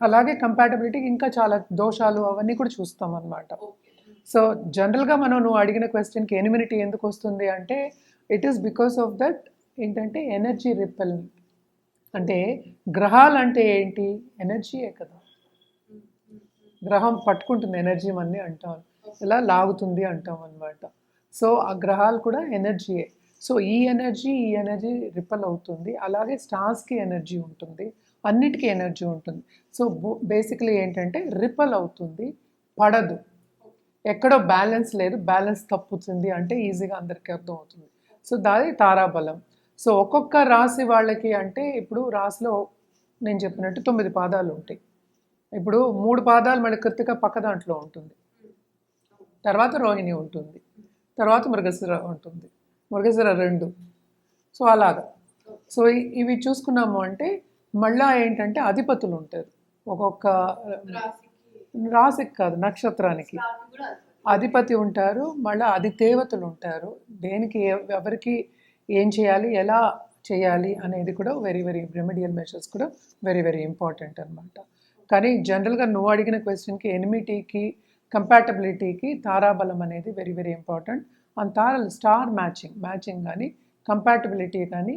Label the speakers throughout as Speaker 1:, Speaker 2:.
Speaker 1: అలాగే కంపాటబిలిటీ ఇంకా చాలా దోషాలు అవన్నీ కూడా చూస్తాం అన్నమాట. సో జనరల్గా మనం నువ్వు అడిగిన క్వశ్చన్కి ఎనిమినిటీ ఎందుకు వస్తుంది అంటే it is because of that ఏంటంటే ఎనర్జీ రిపెల్ అంటే గ్రహాలు అంటే ఏంటి ఎనర్జీయే కదా. గ్రహం పట్టుకుంటుంది ఎనర్జీ అని అంటాం. ఇలా లాగుతుంది అంటాం అనమాట సో ఆ గ్రహాలు కూడా ఎనర్జీయే సో ఈ ఎనర్జీ ఈ ఎనర్జీ రిపల్ అవుతుంది. అలాగే స్టార్స్కి ఎనర్జీ ఉంటుంది. అన్నిటికీ ఎనర్జీ ఉంటుంది. సో బేసిక్లీ ఏంటంటే రిపల్ అవుతుంది పడదు. ఎక్కడో బ్యాలెన్స్ లేదు బ్యాలెన్స్ తప్పుతుంది అంటే ఈజీగా అందరికీ అర్థం అవుతుంది సో దాది తారాబలం. సో ఒక్కొక్క రాశి వాళ్ళకి అంటే ఇప్పుడు రాశిలో నేను చెప్పినట్టు తొమ్మిది పాదాలు ఉంటాయి. ఇప్పుడు మూడు పాదాలు మన కృతిక పక్క దాంట్లో ఉంటుంది. తర్వాత రోహిణి ఉంటుంది. తర్వాత మృగశిర ఉంటుంది. మృగశిర రెండు. సో అలాగా. సో ఇవి చూసుకున్నాము అంటే మళ్ళా ఏంటంటే అధిపతులు ఉంటారు ఒక్కొక్క
Speaker 2: రాశికి
Speaker 1: కాదు నక్షత్రానికి. అధిపతి ఉంటారు మళ్ళీ అధిదేవతలు ఉంటారు దేనికి ఎవరికి ఏం చేయాలి ఎలా చేయాలి అనేది కూడా వెరీ వెరీ రెమెడియల్ మెషర్స్ కూడా వెరీ వెరీ ఇంపార్టెంట్ అనమాట కానీ జనరల్గా నువ్వు అడిగిన క్వశ్చన్కి ఎనిమిటీకి కంపాటబిలిటీకి తారాబలం అనేది వెరీ వెరీ ఇంపార్టెంట్ అండ్ తారాలు స్టార్ మ్యాచింగ్ మ్యాచింగ్ కానీ కంపాటబిలిటీ కానీ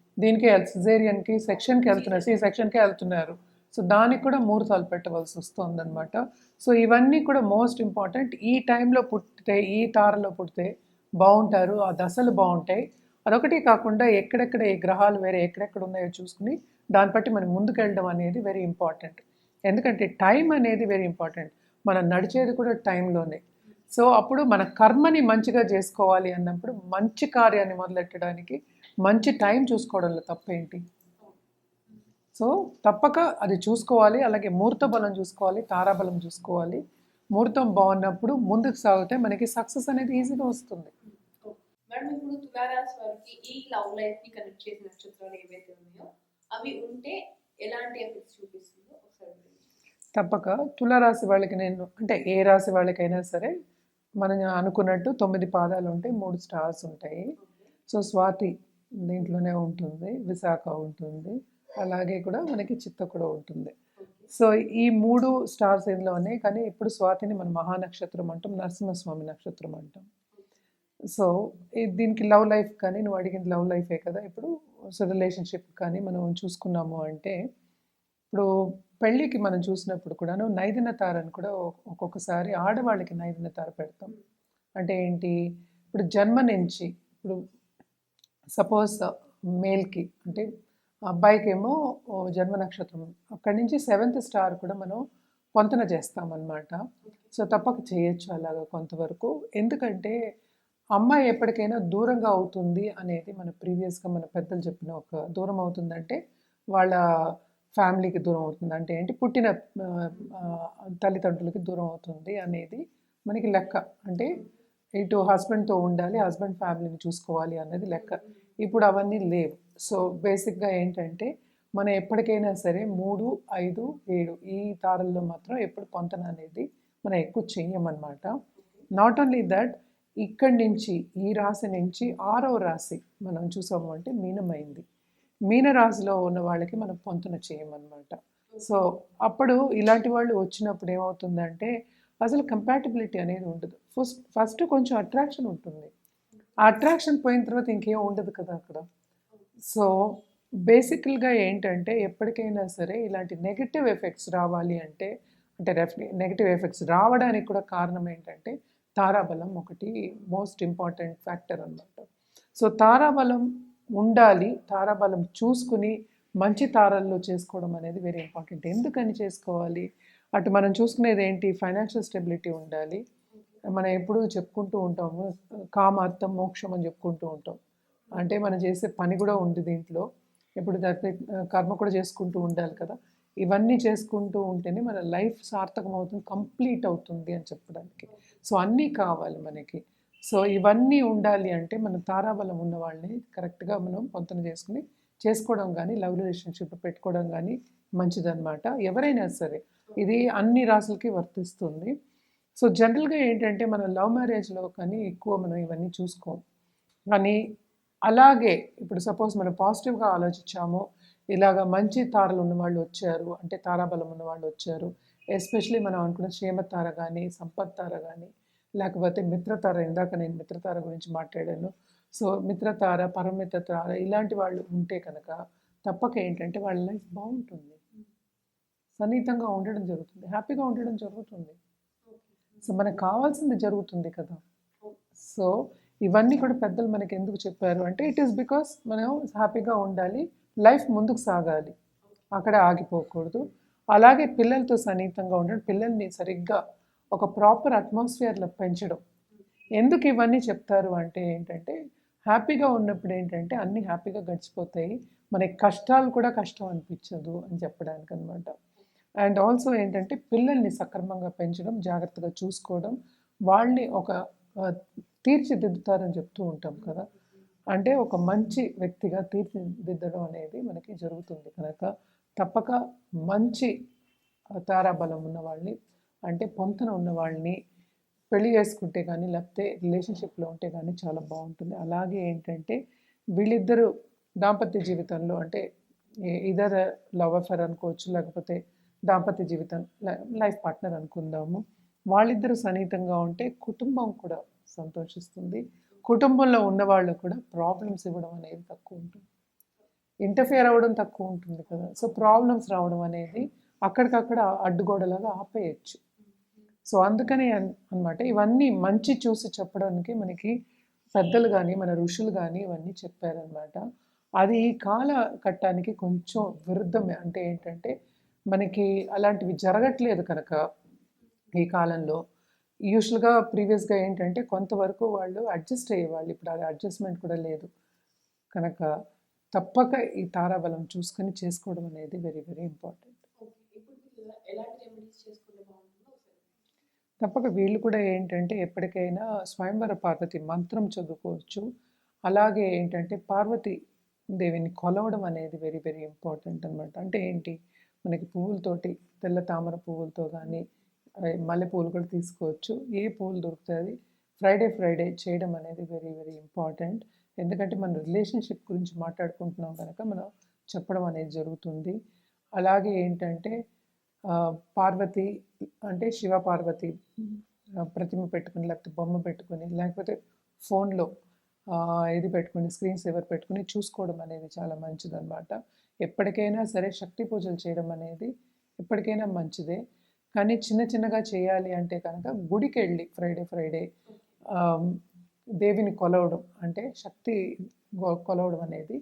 Speaker 1: దీనికి సిజేరియన్కి సెక్షన్కి వెళ్తున్నారు. సి సెక్షన్కి వెళ్తున్నారు. సో దానికి కూడా ముహూర్తాలు పెట్టవలసి వస్తుందన్నమాట. సో ఇవన్నీ కూడా మోస్ట్ ఇంపార్టెంట్ ఈ టైంలో పుట్టితే ఈ తారలో పుడితే బాగుంటారు. ఆ దశలు బాగుంటాయి. అదొకటి కాకుండా ఎక్కడెక్కడ ఏ గ్రహాలు వేరే ఎక్కడెక్కడ ఉన్నాయో చూసుకుని దాన్ని బట్టి మనం ముందుకెళ్ళడం అనేది వెరీ ఇంపార్టెంట్ ఎందుకంటే టైం అనేది వెరీ ఇంపార్టెంట్ మనం నడిచేది కూడా టైంలోనే సో అప్పుడు మన కర్మని మంచిగా చేసుకోవాలి అన్నప్పుడు మంచి కార్యాన్ని మొదలెట్టడానికి మంచి టైం చూసుకోవడంలో తప్పేంటి? సో తప్పక అది చూసుకోవాలి అలాగే ముహూర్త బలం చూసుకోవాలి తారాబలం చూసుకోవాలి. ముహూర్తం బాగున్నప్పుడు ముందుకు సాగితే మనకి సక్సెస్ అనేది ఈజీగా వస్తుంది.
Speaker 2: మేడం ఇప్పుడు తులారాశి వారికి ఈ లవ్ లైఫ్ని కనెక్ట్ చేసిన నక్షత్రాలు ఏవైతే ఉన్నాయో అవి ఉంటే ఎలాంటి ఎఫెక్ట్స్ చూపిస్తుందో ఒకసారి వివరించండి.
Speaker 1: తప్పక. తులారాశి వాళ్ళకి నేను అంటే ఏ రాశి వాళ్ళకైనా సరే మనం అనుకున్నట్టు తొమ్మిది పాదాలు ఉంటాయి మూడు స్టార్స్ ఉంటాయి. సో స్వాతి దీంట్లోనే ఉంటుంది విశాఖ ఉంటుంది. అలాగే కూడా మనకి చిత్త కూడా ఉంటుంది సో ఈ మూడు స్టార్స్ ఇందులో ఉన్నాయి కానీ ఇప్పుడు స్వాతిని మనం మహానక్షత్రం అంటాం నరసింహస్వామి నక్షత్రం అంటాం. సో దీనికి లవ్ లైఫ్ కానీ నువ్వు అడిగింది లవ్ లైఫే కదా ఇప్పుడు సో రిలేషన్షిప్ కానీ మనం చూసుకున్నాము అంటే ఇప్పుడు పెళ్ళికి మనం చూసినప్పుడు కూడాను నైదిన తారని కూడా ఒక్కొక్కసారి ఆడవాళ్ళకి నైదిన తార పెడతాం. అంటే ఏంటి? ఇప్పుడు జన్మ నుంచి ఇప్పుడు సపోజ్ మేల్కి అంటే అబ్బాయికి ఏమో జన్మ నక్షత్రం. అక్కడి నుంచి సెవెంత్ స్టార్ కూడా మనం పొంతన చేస్తామన్నమాట. సో తప్పక చేయొచ్చు అలాగా కొంతవరకు. ఎందుకంటే అమ్మాయి ఎప్పటికైనా దూరంగా అవుతుంది అనేది మన ప్రీవియస్గా మన పెద్దలు చెప్పిన ఒక దూరం అవుతుందంటే వాళ్ళ ఫ్యామిలీకి దూరం అవుతుంది. అంటే ఏంటి? పుట్టిన తల్లిదండ్రులకి దూరం అవుతుంది అనేది మనకి లెక్క. అంటే ఇటు హస్బెండ్తో ఉండాలి హస్బెండ్ ఫ్యామిలీని చూసుకోవాలి అన్నది లెక్క. ఇప్పుడు అవన్నీ లేవు. సో బేసిక్గా ఏంటంటే మనం ఎప్పటికైనా సరే మూడు ఐదు ఏడు ఈ తారల్లో మాత్రం ఎప్పుడు పొంతన అనేది మనం ఎక్కువ చెయ్యమన్నమాట. నాట్ ఓన్లీ దట్ ఇక్కడి నుంచి ఈ రాశి నుంచి ఆరో రాశి మనం చూసాము అంటే మీనమైంది. మీన రాశిలో ఉన్న వాళ్ళకి మనం పొంతన చేయమన్నమాట సో అప్పుడు ఇలాంటి వాళ్ళు వచ్చినప్పుడు ఏమవుతుందంటే అసలు కంపాటబిలిటీ అనేది ఉండదు. ఫస్ట్ ఫస్ట్ కొంచెం అట్రాక్షన్ ఉంటుంది. ఆ అట్రాక్షన్ పోయిన తర్వాత ఇంకేం ఉండదు కదా అక్కడ. సో బేసికల్గా ఏంటంటే ఎప్పటికైనా సరే ఇలాంటి నెగటివ్ ఎఫెక్ట్స్ రావాలి అంటే అంటే నెగటివ్ ఎఫెక్ట్స్ రావడానికి కూడా కారణం ఏంటంటే తారాబలం ఒకటి మోస్ట్ ఇంపార్టెంట్ ఫ్యాక్టర్ అన్నమాట. సో తారాబలం ఉండాలి తారాబలం చూసుకుని మంచి తారల్లో చేసుకోవడం అనేది వెరీ ఇంపార్టెంట్ ఎందుకని చేసుకోవాలి? అటు మనం చూసుకునేది ఏంటి ఫైనాన్షియల్ స్టెబిలిటీ ఉండాలి. మనం ఎప్పుడూ చెప్పుకుంటూ ఉంటాము కామార్థం మోక్షం అని చెప్పుకుంటూ ఉంటాం. అంటే మనం చేసే పని కూడా ఉంది దీంట్లో. ఇప్పుడు దాని కర్మ కూడా చేసుకుంటూ ఉండాలి కదా. ఇవన్నీ చేసుకుంటూ ఉంటేనే మన లైఫ్ సార్థకం అవుతుంది కంప్లీట్ అవుతుంది అని చెప్పడానికి. సో అన్నీ కావాలి మనకి. సో ఇవన్నీ ఉండాలి అంటే మన తారాబలం ఉన్న వాళ్ళని కరెక్ట్గా మనం పొంతన చేసుకుని చేసుకోవడం కానీ లవ్ రిలేషన్షిప్ పెట్టుకోవడం కానీ మంచిదన్నమాట. ఎవరైనా సరే ఇది అన్ని రాసులకి వర్తిస్తుంది. సో జనరల్గా ఏంటంటే మనం లవ్ మ్యారేజ్లో కానీ ఎక్కువ మనం ఇవన్నీ చూసుకోం. కానీ అలాగే ఇప్పుడు సపోజ్ మనం పాజిటివ్గా ఆలోచించాము ఇలాగ మంచి తారలు ఉన్న వాళ్ళు వచ్చారు అంటే తారాబలం ఉన్న వాళ్ళు వచ్చారు ఎస్పెషలీ మనం అనుకున్న క్షేమతార కానీ సంపత్ తార కానీ లేకపోతే మిత్రతార ఇందాక నేను మిత్రతార గురించి మాట్లాడాను. సో మిత్రతార పరమిత్రతార ఇలాంటి వాళ్ళు ఉంటే కనుక తప్పక ఏంటంటే వాళ్ళ లైఫ్ బాగుంటుంది. సన్నిహితంగా ఉండడం జరుగుతుంది. హ్యాపీగా ఉండడం జరుగుతుంది. సో మనకు కావాల్సింది జరుగుతుంది కదా. సో ఇవన్నీ కూడా పెద్దలు మనకి ఎందుకు చెప్పారు అంటే ఇట్ ఈస్ బికాస్ మనం హ్యాపీగా ఉండాలి లైఫ్ ముందుకు సాగాలి. అక్కడ ఆగిపోకూడదు. అలాగే పిల్లలతో సన్నిహితంగా ఉండడం పిల్లల్ని సరిగ్గా ఒక ప్రాపర్ అట్మాస్ఫియర్లో పెంచడం. ఎందుకు ఇవన్నీ చెప్తారు అంటే ఏంటంటే హ్యాపీగా ఉన్నప్పుడు ఏంటంటే అన్నీ హ్యాపీగా గడిచిపోతాయి. మనకి కష్టాలు కూడా కష్టం అనిపించదు అని చెప్పడానికి అనమాట అండ్ ఆల్సో ఏంటంటే పిల్లల్ని సక్రమంగా పెంచడం జాగ్రత్తగా చూసుకోవడం వాళ్ళని ఒక తీర్చిదిద్దుతారని చెప్తూ ఉంటాం కదా. అంటే ఒక మంచి వ్యక్తిగా తీర్చిదిద్దడం అనేది మనకి జరుగుతుంది కనుక తప్పక మంచి తారాబలం ఉన్న వాళ్ళని అంటే పొంతన ఉన్న వాళ్ళని పెళ్ళి చేసుకుంటే కానీ లేకపోతే రిలేషన్షిప్లో ఉంటే కానీ చాలా బాగుంటుంది. అలాగే ఏంటంటే వీళ్ళిద్దరూ దాంపత్య జీవితంలో అంటే ఇదర్ లవ్ అఫేర్ అనుకోవచ్చు లేకపోతే దాంపత్య జీవితం లైఫ్ పార్ట్నర్ అనుకుందాము. వాళ్ళిద్దరూ సన్నిహితంగా ఉంటే కుటుంబం కూడా సంతోషిస్తుంది. కుటుంబంలో ఉన్నవాళ్ళు కూడా ప్రాబ్లమ్స్ ఇవ్వడం అనేది తక్కువ ఉంటుంది. ఇంటర్ఫియర్ అవ్వడం తక్కువ ఉంటుంది కదా. సో ప్రాబ్లమ్స్ రావడం అనేది అక్కడికక్కడ అడ్డుగోడలాగా ఆపేయచ్చు. సో అందుకని అనమాట ఇవన్నీ మంచి చూసి చెప్పడానికి మనకి పెద్దలు కానీ మన ఋషులు కానీ ఇవన్నీ చెప్పారనమాట అది ఈ కాలఘట్టానికి కొంచెం విరుద్ధమే. అంటే ఏంటంటే మనకి అలాంటివి జరగట్లేదు కనుక ఈ కాలంలో. యూజువల్గా ప్రీవియస్గా ఏంటంటే కొంతవరకు వాళ్ళు అడ్జస్ట్ అయ్యేవాళ్ళు. ఇప్పుడు అది అడ్జస్ట్మెంట్ కూడా లేదు. కనుక తప్పక ఈ తారాబలం చూసుకొని చేసుకోవడం అనేది వెరీ వెరీ ఇంపార్టెంట్. తప్పక వీళ్ళు కూడా ఏంటంటే ఎప్పటికైనా స్వయంవర పార్వతి మంత్రం చదువుకోవచ్చు. అలాగే ఏంటంటే పార్వతి దేవిని కొలవడం అనేది వెరీ వెరీ ఇంపార్టెంట్ అనమాట అంటే ఏంటి? మనకి పువ్వులతోటి తెల్ల తామర పువ్వులతో కానీ మల్లె పువ్వులు కూడా తీసుకోవచ్చు. ఏ పువ్వులు దొరుకుతుంది ఫ్రైడే ఫ్రైడే చేయడం అనేది వెరీ వెరీ ఇంపార్టెంట్ ఎందుకంటే మన రిలేషన్షిప్ గురించి మాట్లాడుకుంటున్నాం కనుక మనం చెప్పడం అనేది జరుగుతుంది. అలాగే ఏంటంటే పార్వతి అంటే శివ పార్వతి ప్రతిమ పెట్టుకుని లేకపోతే బొమ్మ పెట్టుకుని లేకపోతే ఫోన్లో ఇది పెట్టుకుని స్క్రీన్ సేవర్ పెట్టుకుని చూసుకోవడం అనేది చాలా మంచిదన్నమాట. ఎప్పటికైనా సరే శక్తి పూజలు చేయడం అనేది ఎప్పటికైనా మంచిదే. కానీ చిన్న చిన్నగా చేయాలి అంటే కనుక గుడికి వెళ్ళి ఫ్రైడే ఫ్రైడే దేవిని కొలవడం అంటే శక్తి కొలవడం అనేది